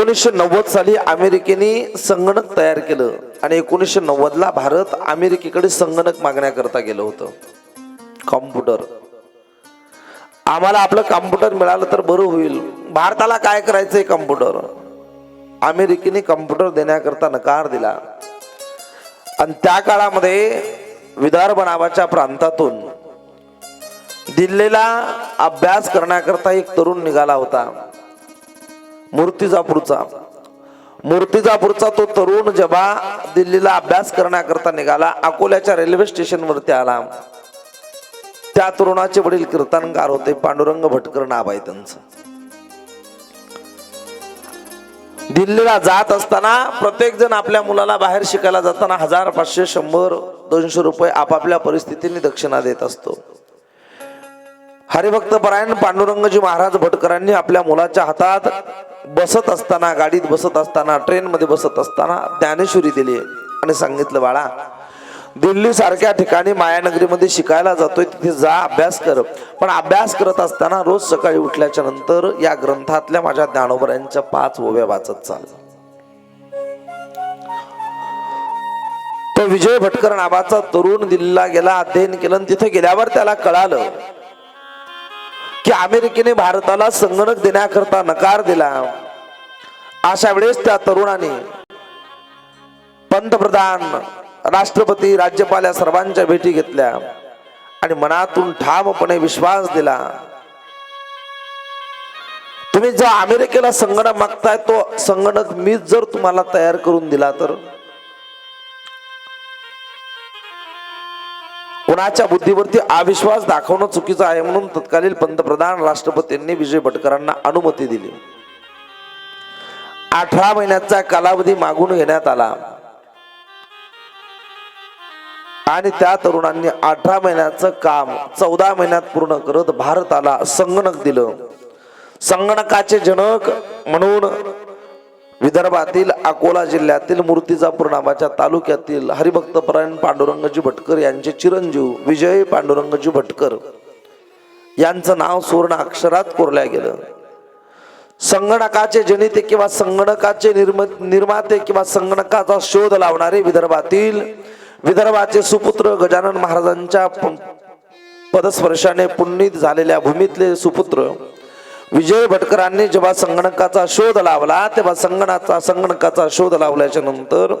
एकोणीसशे नव्वद साली अमेरिकेने संगणक तयार केलं आणि एकोणीसशे नव्वदला भारत अमेरिकेकडे संगणक मागण्याकरता गेलं होतं. कॉम्प्युटर. आम्हाला आपलं कॉम्प्युटर मिळालं तर बरं होईल. भारताला काय करायचंय कॉम्प्युटर? अमेरिकेने कॉम्प्युटर देण्याकरता नकार दिला. आणि त्या काळामध्ये विदर्भ नावाच्या प्रांतातून दिल्लीला अभ्यास करण्याकरता एक तरुण निघाला होता. मूर्तिजापूरचा. मूर्तिजापूरचा तो तरुण जेव्हा दिल्लीला अभ्यास करण्याकरता निघाला अकोल्याच्या रेल्वे स्टेशनवरती आला. त्या तरुणाचे वडील कीर्तनकार होते पांडुरंग भटकर नाव आहे त्यांचं. दिल्लीला जात असताना प्रत्येक जण आपल्या मुलाला बाहेर शिकायला जाताना हजार पाचशे शंभर दोनशे रुपये आपापल्या परिस्थितीने दक्षिणा देत असतो. हरिभक्त परायण पांडुरंगजी महाराज भटकरांनी आपल्या मुलाच्या हातात बसत असताना गाडीत बसत असताना ट्रेनमध्ये बसत असताना ज्ञानेश्वरी दिली. आणि सांगितलं बाळा दिल्ली सारख्या ठिकाणी मायानगरीमध्ये शिकायला जातोय तिथे जा अभ्यास कर. पण अभ्यास करत असताना रोज सकाळी उठल्याच्या नंतर या ग्रंथातल्या माझ्या ज्ञानोबरांच्या पाच ओव्या वाचत चाल तो विजय भटकर नावाचा तरुण दिल्लीला गेला अध्ययन केलं तिथे गेल्यावर त्याला कळालं की अमेरिकेने भारताला संगणक देण्याकरता नकार दिला. अशा वेळेस त्या तरुणाने पंतप्रधान राष्ट्रपती राज्यपाल या सर्वांच्या भेटी घेतल्या आणि मनातून ठामपणे विश्वास दिला. तुम्ही जो अमेरिकेला संगणक मागताय तो संगणक मीच जर तुम्हाला तयार करून दिला तर? कुणाच्या बुद्धीवरती अविश्वास दाखवणं चुकीचं आहे म्हणून तत्कालीन पंतप्रधान राष्ट्रपतींनी विजय भटकरांना अनुमती दिली. अठरा महिन्याचा कालावधी मागून घेण्यात आला. आणि त्या तरुणांनी अठरा महिन्याचं काम चौदा महिन्यात पूर्ण करत भारताला संगणक दिलं. संगणकाचे जनक म्हणून विदर्भातील अकोला जिल्ह्यातील मूर्तिजापूर नावाच्या तालुक्यातील हरिभक्तपरायण पांडुरंगजी भटकर यांचे चिरंजीव विजय पांडुरंगजी भटकर यांचं नाव सुवर्ण अक्षरात कोरल्या गेलं. संगणकाचे जनिते किंवा संगणकाचे निर्म निर्माते किंवा संगणकाचा शोध लावणारे विदर्भातील विदर्भाचे सुपुत्र गजानन महाराजांच्या प- पदस्पर्शाने पुण्यित झालेल्या भूमीतले सुपुत्र विजय भटकरांनी जेव्हा संगणकाचा शोध लावला तेव्हा संगणकाचा संगणकाचा शोध लावल्याच्या नंतर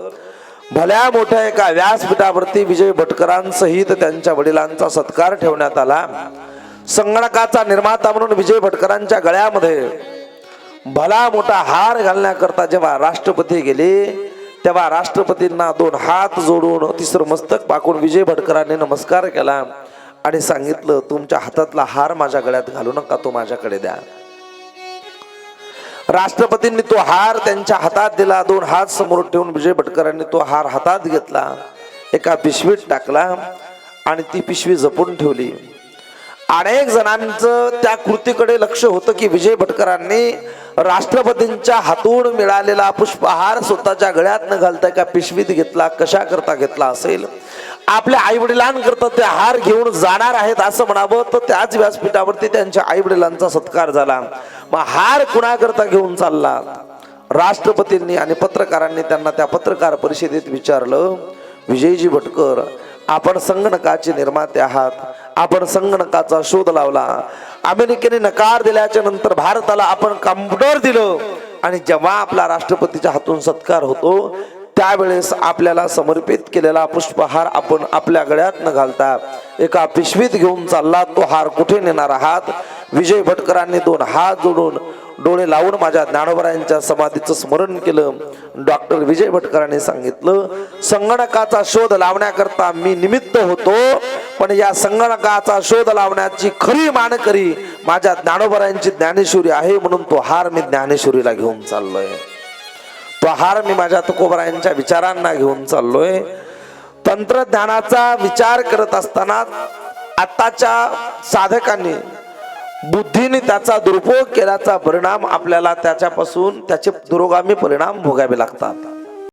भल्या मोठ्या एका व्यासपीठावरती विजय भटकरांसहित त्यांच्या वडिलांचा सत्कार ठेवण्यात आला. संगणकाचा निर्माता म्हणून विजय भटकरांच्या गळ्यामध्ये भला मोठा हार घालण्याकरता जेव्हा राष्ट्रपती गेले तेव्हा राष्ट्रपतींना दोन हात जोडून तिसरं मस्तक पाकून विजय भटकरांनी नमस्कार केला आणि सांगितलं तुमच्या हातातला हार माझ्या गळ्यात घालू नका तो माझ्याकडे द्या. राष्ट्रपतींनी तो हार त्यांच्या हातात दिला. दोन हात समोर ठेवून विजय भटकरांनी तो हार हातात घेतला. एका पिशवीत टाकला आणि ती पिशवी जपून ठेवली. अनेक जणांचं त्या कृतीकडे लक्ष होतं की विजय भटकरांनी राष्ट्रपतींच्या हातून मिळालेला पुष्पहार स्वतःच्या गळ्यात न घालता एका पिशवीत घेतला. कशा करता घेतला असेल? आपल्या आई वडिलांकरता ते हार घेऊन जाणार आहेत असं म्हणावं तर त्याच व्यासपीठावरती त्यांच्या आई वडिलांचा सत्कार झाला. मग हार कुणाकरता घेऊन चालला? राष्ट्रपतींनी आणि पत्रकारांनी त्यांना त्या पत्रकार परिषदेत विचारलं विजयजी भटकर आपण संगणकाचे निर्माते आहात आपण संगणकाचा शोध लावला. अमेरिकेने नकार दिल्याच्या नंतर भारताला आपण कम्प्युटर दिलं आणि जेव्हा आपला राष्ट्रपतीच्या हातून सत्कार होतो त्यावेळेस आपल्याला समर्पित केलेला पुष्पहार आपण आपल्या गळ्यात न घालता. एका पिशवीत घेऊन चालला तो हार कुठे नेणार आहात? विजय भटकरांनी दोन हात जोडून डोळे लावून माझ्या ज्ञानोबरायांच्या समाधीचं स्मरण केलं. डॉक्टर विजय भटकरांनी सांगितलं संगणकाचा शोध लावण्याकरता मी निमित्त होतो पण या संगणकाचा शोध लावण्याची खरी मानकरी माझ्या ज्ञानोबरायांची ज्ञानेश्वरी आहे म्हणून तो हार मी ज्ञानेश्वरीला घेऊन चाललोय. प्रहार मी माझ्या तुकोबरायांच्या विचारांना घेऊन चाललोय. तंत्रज्ञानाचा विचार करत असताना आताच्या साधकांनी बुद्धीने त्याचा दुरुपयोग केल्याचा परिणाम आपल्याला त्याच्यापासून त्याचे दुरोगामी परिणाम भोगावे लागतात.